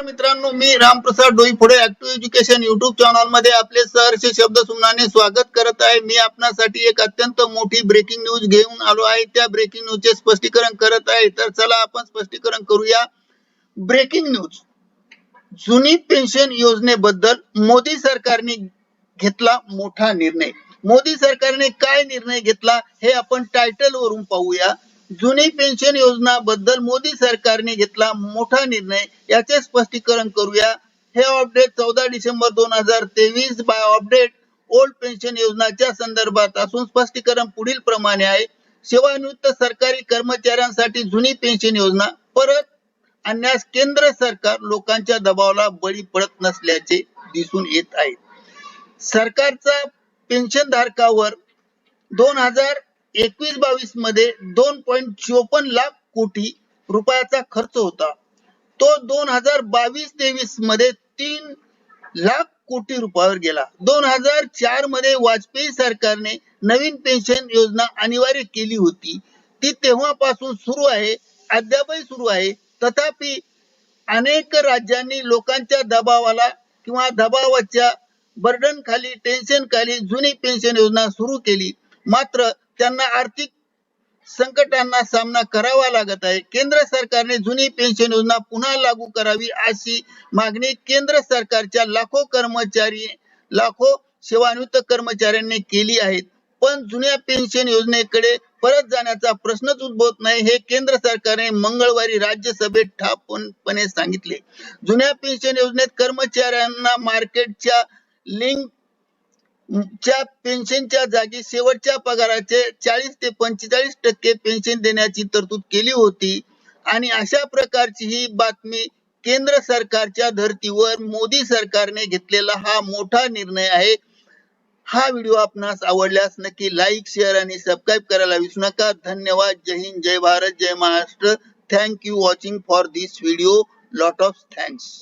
नमस्कार मित्रांनो मी रामप्रसाद डोई पुढे ऍक्टिव्ह एज्युकेशन युट्यूब चॅनलमध्ये आपले सहर्ष शब्द सुमनाने स्वागत करत आहे. मी आपणासाठी एक अत्यंत मोठी ब्रेकिंग न्यूज घेऊन आलो आहे. त्या ब्रेकिंग न्यूजचे स्पष्टीकरण करत आहे. तर चला आपण स्पष्टीकरण करूया. ब्रेकिंग न्यूज जुनी पेन्शन योजनेबद्दल मोदी सरकारने घेतला मोठा निर्णय. मोदी सरकारने काय निर्णय घेतला हे आपण टायटल वरून पाहूया. जुनी पेन्शन योजना बद्दल मोदी सरकारने घेतला मोठा निर्णय. याचे स्पष्टीकरण करूया. हे अपडेट चौदा डिसेंबर दोन हजार तेवीस बाय अपडेट ओल्ड पेन्शन योजनाच्या संदर्भात असून स्पष्टीकरण पुढील प्रमाणे आहे. सेवानिवृत्त सरकारी कर्मचाऱ्यांसाठी जुनी पेन्शन योजना. परत आणण्यास केंद्र सरकार लोकांच्या दबावाला बळी पडत नसल्याचे दिसून येत आहे. सरकारचा पेन्शन धारकावर दोन हजार एकवीस बावीसमध्ये दोन पॉईंट चोपन्न लाख कोटी रुपयाचा खर्च होता. तो दोन हजार बावीस तेवीसमध्ये तीन लाख कोटी रुपयावर गेला. दोन हजार चारमध्ये वाजपेयी सरकारने नवीन पेन्शन योजना अनिवार्य केली होती. ती तेव्हापासून सुरू आहे अद्यापही सुरू आहे. तथापि अनेक राज्यांनी लोकांच्या दबावाला किंवा दबावाच्या बर्डन खाली टेन्शन खाली जुनी पेन्शन योजना सुरू केली. मात्र त्यांना आर्थिक संकटांना सामना करावा लागत आहे. केंद्र सरकारने जुनी पेन्शन योजना पुन्हा लागू करावी अशी मागणी केंद्र सरकारच्या लाखो कर्मचारी लाखो सेवानिवृत्त कर्मचाऱ्यांनी केली आहे. पण जुन्या पेन्शन योजनेकडे परत जाण्याचा प्रश्नच उद्भवत नाही हे केंद्र सरकारने मंगळवारी राज्यसभेत ठामपणे सांगितले. जुन्या पेन्शन योजनेत कर्मचाऱ्यांना मार्केटच्या लिंक च्या पेन्शनच्या जागी शेवटच्या पगाराचे चाळीस ते पंचेचाळीस टक्के पेन्शन देण्याची तरतूद केली होती. आणि अशा प्रकारची ही बातमी केंद्र सरकारच्या धर्तीवर मोदी सरकारने घेतलेला हा मोठा निर्णय आहे. हा व्हिडिओ आपणास आवडल्यास नक्की लाईक शेअर आणि सबस्क्राईब करायला विसरू नका. धन्यवाद. जय हिंद जय भारत जय Maharashtra. Thank you watching for this video lot of thanks